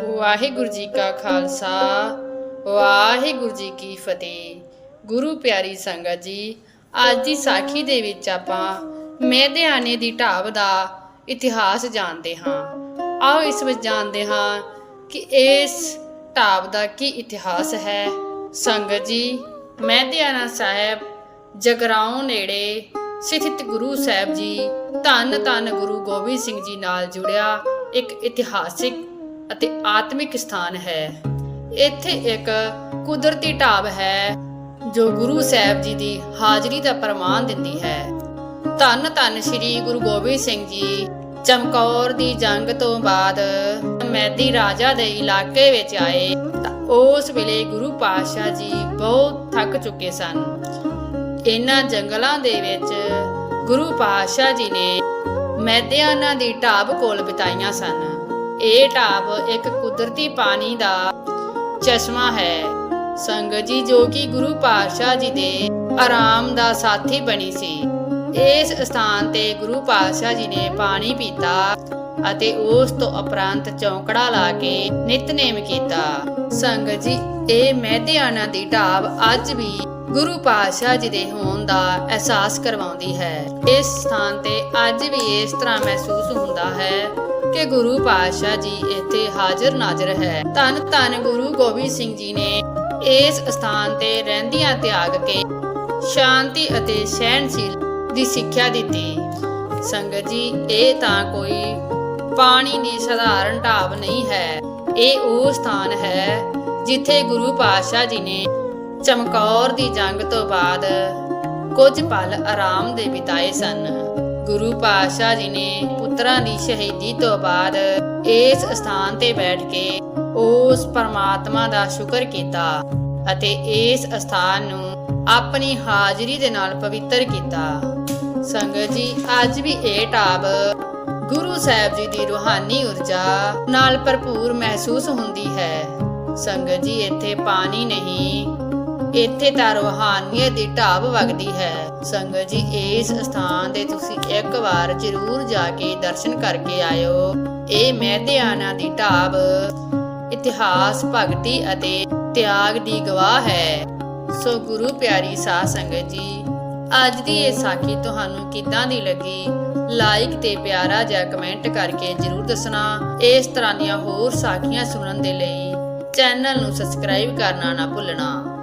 ਵਾਹਿਗੁਰੂ ਜੀ ਕਾ ਖਾਲਸਾ, ਵਾਹਿਗੁਰੂ ਜੀ ਕੀ ਫਤਿਹ। ਗੁਰੂ ਪਿਆਰੀ ਸੰਗਤ ਜੀ, ਅੱਜ ਦੀ ਸਾਖੀ ਦੇ ਵਿੱਚ ਆਪਾਂ ਮੈਦਿਆਨੇ ਦੀ ਢਾਬ ਦਾ ਇਤਿਹਾਸ ਜਾਣਦੇ ਹਾਂ। ਆਓ ਇਸ ਵਿੱਚ ਜਾਣਦੇ ਹਾਂ ਕਿ ਇਸ ਢਾਬ ਦਾ ਕੀ ਇਤਿਹਾਸ ਹੈ। ਸੰਗਤ ਜੀ ਮੈਦਿਆਨਾ ਸਾਹਿਬ ਜਗਰਾਉਂ ਨੇੜੇ ਸਥਿਤ ਗੁਰੂ ਸਾਹਿਬ ਜੀ ਧੰਨ ਧੰਨ ਗੁਰੂ ਗੋਬਿੰਦ ਸਿੰਘ ਜੀ ਨਾਲ ਜੁੜਿਆ ਇੱਕ ਇਤਿਹਾਸਿਕ ਅਤੇ ਆਤਮਿਕ ਸਥਾਨ ਹੈ। ਇੱਥੇ ਇੱਕ ਕੁਦਰਤੀ ਢਾਬ ਹੈ, ਜੋ ਗੁਰੂ ਸਾਹਿਬ ਜੀ ਦੀ ਹਾਜ਼ਰੀ ਦਾ ਪ੍ਰਮਾਣ ਦਿੰਦੀ ਹੈ। ਧੰਨ ਧੰਨ ਸ੍ਰੀ ਗੁਰੂ ਗੋਬਿੰਦ ਸਿੰਘ ਜੀ, ਚਮਕੌਰ ਦੀ ਜੰਗ ਤੋਂ ਬਾਅਦ ਮੈਦੀ ਰਾਜਾ ਦੇ ਇਲਾਕੇ ਵਿੱਚ ਆਏ, ਤਾਂ ਉਸ ਵੇਲੇ ਗੁਰੂ ਪਾਤਸ਼ਾਹ ਜੀ ਬਹੁਤ ਥੱਕ ਚੁੱਕੇ ਸਨ। ਇਹਨਾਂ ਜੰਗਲਾਂ ਦੇ ਵਿੱਚ ਗੁਰੂ ਪਾਤਸ਼ਾਹ ਜੀ ਨੇ ਮੈਦਿਆਨਾ ਦੀ ਢਾਬ ਕੋਲ ਬਿਤਾਈਆਂ ਸਨ। ਇਹ ਢਾਬ ਇੱਕ ਕੁਦਰਤੀ ਪਾਣੀ ਦਾ ਚਸ਼ਮਾ ਹੈ। ਸੰਗਤ ਜੀ, ਜੋ ਕਿ ਗੁਰੂ ਪਾਤਸ਼ਾਹ ਜੀ ਦੇ ਆਰਾਮ ਦਾ ਸਾਥੀ ਬਣੀ ਸੀ। ਇਸ ਸਥਾਨ ਤੇ ਗੁਰੂ ਪਾਤਸ਼ਾਹ ਜੀ ਨੇ ਪਾਣੀ ਪੀਤਾ ਅਤੇ ਉਸ ਤੋਂ ਉਪਰੰਤ ਚੌਂਕੜਾ ਲਾ ਕੇ ਨਿਤਨੇਮ ਕੀਤਾ। ਸੰਗਤ ਜੀ, ਇਹ ਮਹਿਦਿਆਣਾ ਦੀ ਢਾਬ ਅੱਜ ਵੀ ਗੁਰੂ ਪਾਤਸ਼ਾਹ ਜੀ ਦੇ ਹੋਣ ਦਾ ਅਹਿਸਾਸ ਕਰਵਾਉਂਦੀ ਹੈ। ਇਸ ਸਥਾਨ ਤੇ ਅੱਜ ਵੀ ਇਸ ਤਰ੍ਹਾਂ ਮਹਿਸੂਸ ਹੁੰਦਾ ਹੈ ਕਿ ਗੁਰੂ ਪਾਤਸ਼ਾਹ ਜੀ ਇੱਥੇ ਹਾਜ਼ਰ ਨਾਜ਼ਰ ਹੈ। ਧੰਨ ਧੰਨ ਗੁਰੂ ਗੋਬਿੰਦ ਸਿੰਘ ਜੀ ਨੇ ਇਸ ਸਥਾਨ ਤੇ ਰਹਿੰਦਿਆਂ ਤਿਆਗ ਕੇ ਸ਼ਾਂਤੀ ਅਤੇ ਸਹਿਣਸ਼ੀਲ ਦੀ ਸਿੱਖਿਆ ਦਿੱਤੀ। ਸੰਗਤ ਜੀ, ਇਹ ਤਾਂ ਕੋਈ ਪਾਣੀ ਦੀ ਸਧਾਰਨ ਢਾਬ ਨਹੀਂ ਹੈ। ਇਹ ਉਹ ਸਥਾਨ ਹੈ ਜਿੱਥੇ ਗੁਰੂ ਪਾਤਸ਼ਾਹ ਜੀ ਨੇ ਚਮਕੌਰ ਦੀ ਜੰਗ ਤੋਂ ਬਾਅਦ ਕੁਝ ਪਲ ਆਰਾਮ ਦੇ ਬਿਤਾਏ ਸਨ। ਗੁਰੂ ਪਾਤਸ਼ਾਹ ਜੀ ਨੇ ਪੁੱਤਰਾਂ ਦੀ ਸ਼ਹੀਦੀ ਤੋਂ ਬਾਅਦ ਇਸ ਸਥਾਨ ਤੇ ਬੈਠ ਕੇ ਉਸ ਪਰਮਾਤਮਾ ਦਾ ਸ਼ੁਕਰ ਕੀਤਾ ਅਤੇ ਇਸ ਸਥਾਨ ਨੂੰ ਆਪਣੀ ਹਾਜ਼ਰੀ ਦੇ ਨਾਲ ਪਵਿੱਤਰ ਕੀਤਾ। ਸੰਗਤ ਜੀ, ਅੱਜ ਵੀ ਇਹ ਢਾਬ ਗੁਰੂ ਸਾਹਿਬ ਜੀ ਦੀ ਰੂਹਾਨੀ ਊਰਜਾ ਨਾਲ ਭਰਪੂਰ ਮਹਿਸੂਸ ਹੁੰਦੀ ਹੈ। ਸੰਗਤ ਜੀ, ਇੱਥੇ ਪਾਣੀ ਨਹੀਂ ਇੱਥੇ ਤਾਂ ਰੂਹਾਨੀਅਤ ਦੀ ਢਾਬ ਵਗਦੀ ਹੈ। ਸੰਗਤ ਜੀ, ਇਸ ਸਥਾਨ ਤੇ ਤੁਸੀਂ ਇੱਕ ਵਾਰ ਜ਼ਰੂਰ ਜਾ ਕੇ ਦਰਸ਼ਨ ਕਰਕੇ ਆਇਓ। ਇਹ ਮਹਿਦਿਆਨਾ ਦੀ ਢਾਬ ਇਤਿਹਾਸ, ਭਗਤੀ ਅਤੇ ਤਿਆਗ ਦੀ ਗਵਾਹ ਹੈ। ਸੋ ਗੁਰੂ ਪਿਆਰੀ ਸਾਧ ਸੰਗਤ ਜੀ, ਅੱਜ ਦੀ ਇਹ ਸਾਖੀ ਤੁਹਾਨੂੰ ਕਿੱਦਾਂ ਦੀ ਲੱਗੀ? ਲਾਈਕ ਤੇ ਪਿਆਰਾ ਜਿਹਾ ਕਮੈਂਟ ਕਰਕੇ ਜਰੂਰ ਦੱਸਣਾ। ਇਸ ਤਰ੍ਹਾਂ ਦੀਆਂ ਹੋਰ ਸਾਖੀਆਂ ਸੁਣਨ ਦੇ ਲਈ ਚੈਨਲ ਨੂੰ ਸਬਸਕ੍ਰਾਈਬ ਕਰਨਾ ਨਾ ਭੁੱਲਣਾ।